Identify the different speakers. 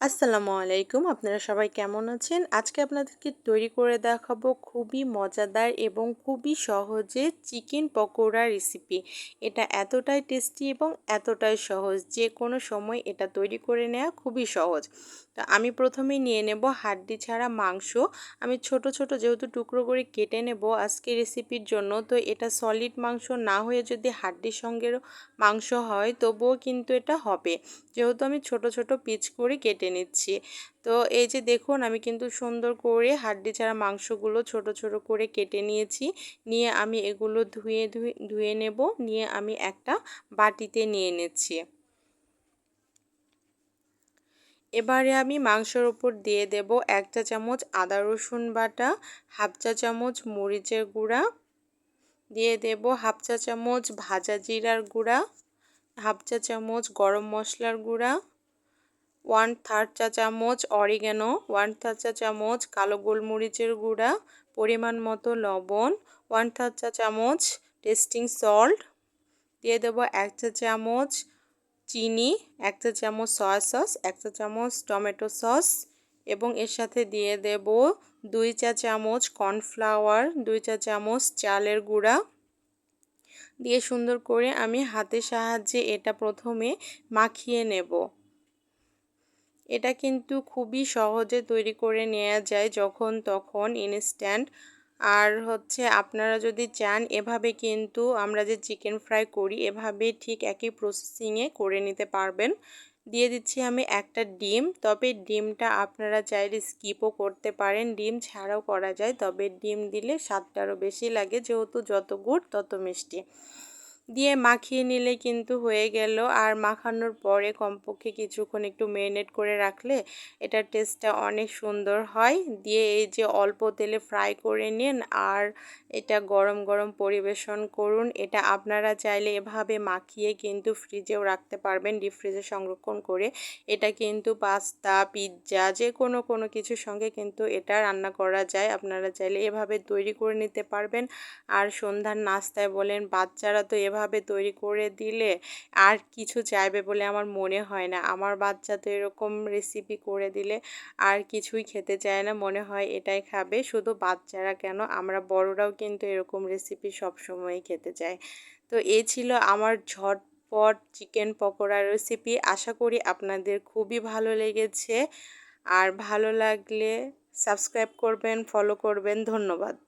Speaker 1: আসসালামু আলাইকুম, আপনারা সবাই কেমন আছেন? আজকে আপনাদেরকে তৈরি করে দেখাবো খুবই মজাদার এবং খুবই সহজে চিকেন পকোড়া রেসিপি এটা এতটাই টেস্টি এবং এতটাই সহজ, যে কোনো সময় এটা তৈরি করে নেওয়া খুবই সহজ। তো আমি প্রথমে নিয়ে নেব হাড্ডি ছাড়া মাংস। আমি ছোট ছোট যেহেতু টুকরো করে কেটে নেব আজকে রেসিপির জন্য, তো এটা সলিড মাংস না হয়ে যদি হাড্ডির সঙ্গেও মাংস হয়, তবুও কিন্তু এটা হবে। যেহেতু আমি ছোট ছোট পিচ করে কেটে নিচ্ছি। তো এই যে দেখুন, আমি কিন্তু সুন্দর করে হাড্ডি ছাড়া মাংসগুলো ছোট ছোট করে কেটে নিয়েছি। নিয়ে আমি এগুলো ধুয়ে ধুয়ে ধুয়ে নেব। নিয়ে আমি একটা বাটিতে নিয়ে নিচ্ছি। এবারে আমি মাংসের ওপর দিয়ে দেব এক চা চামচ আদা রসুন বাটা, হাফ চা চামচ মরিচের গুঁড়া, দিয়ে দেব হাফ চা চামচ ভাজা জিরার গুঁড়া, হাফ চা চামচ গরম মশলার গুঁড়া ওয়ান থার্ড চা চামচ অরিগ্যানো ওয়ান থার্ড চা চামচ কালো গোলমরিচের গুঁড়া, পরিমাণ মতো লবণ ওয়ান থার্ড চা চামচ টেস্টিং সল্ট দিয়ে দেবো এক চা চামচ চিনি, এক চা চামচ সয়া সস এক চা চামচ টমেটো সস এবং এর সাথে দিয়ে দেব দুই চা চামচ কর্নফ্লাওয়ার দুই চা চামচ চালের গুঁড়া। দিয়ে সুন্দর করে আমি হাতের সাহায্যে এটা প্রথমে মাখিয়ে নেব। এটা কিন্তু খুবই সহজে তৈরি করে নেওয়া যায় যখন তখন ইনস্ট্যান্ট আর হচ্ছে আপনারা যদি চান, এভাবে কিন্তু আমরা যে চিকেন ফ্রাই করি, এভাবে ঠিক একই প্রসেসিংয়ে করে নিতে পারবেন। দিয়ে দিচ্ছি আমি একটা ডিম, তবে ডিমটা আপনারা চাইলে স্কিপও করতে পারেন। ডিম ছাড়াও করা যায়, তবে ডিম দিলে স্বাদটা আরও বেশি লাগে, যেহেতু যত গুড় তত মিষ্টি। দিয়ে মাখিয়ে নিলে কিন্তু হয়ে গেল। আর মাখানোর পরে কমপক্ষে কিছুক্ষণ একটু ম্যারিনেট করে রাখলে এটার টেস্টটা অনেক সুন্দর হয়। দিয়ে এই যে অল্প তেলে ফ্রাই করে নিন আর এটা গরম গরম পরিবেশন করুন। এটা আপনারা চাইলে এভাবে মাখিয়ে কিন্তু ফ্রিজেও রাখতে পারবেন ডিপ ফ্রিজে সংরক্ষণ করে। এটা কিন্তু পাস্তা পিৎজা যে কোনো কোনো কিছুর সঙ্গে কিন্তু এটা রান্না করা যায়। আপনারা চাইলে এভাবে তৈরি করে নিতে পারবেন। আর সন্ধ্যার নাস্তায় বলেন, বাচ্চারা তো এভাবে এভাবে তৈরি করে দিলে আর কিছু চাইবে বলে আমার মনে হয় না। আমার বাচ্চা তো এরকম রেসিপি করে দিলে আর কিছুই খেতে চায় না, মনে হয় এটাই খাবে। শুধু বাচ্চারা কেন, আমরা বড়রাও কিন্তু এরকম রেসিপি সবসময়ই খেতে চাই। তো এই ছিল আমার ঝটপট চিকেন পকোড়ার রেসিপি আশা করি আপনাদের খুবই ভালো লেগেছে। আর ভালো লাগলে সাবস্ক্রাইব করবেন ফলো করবেন। ধন্যবাদ।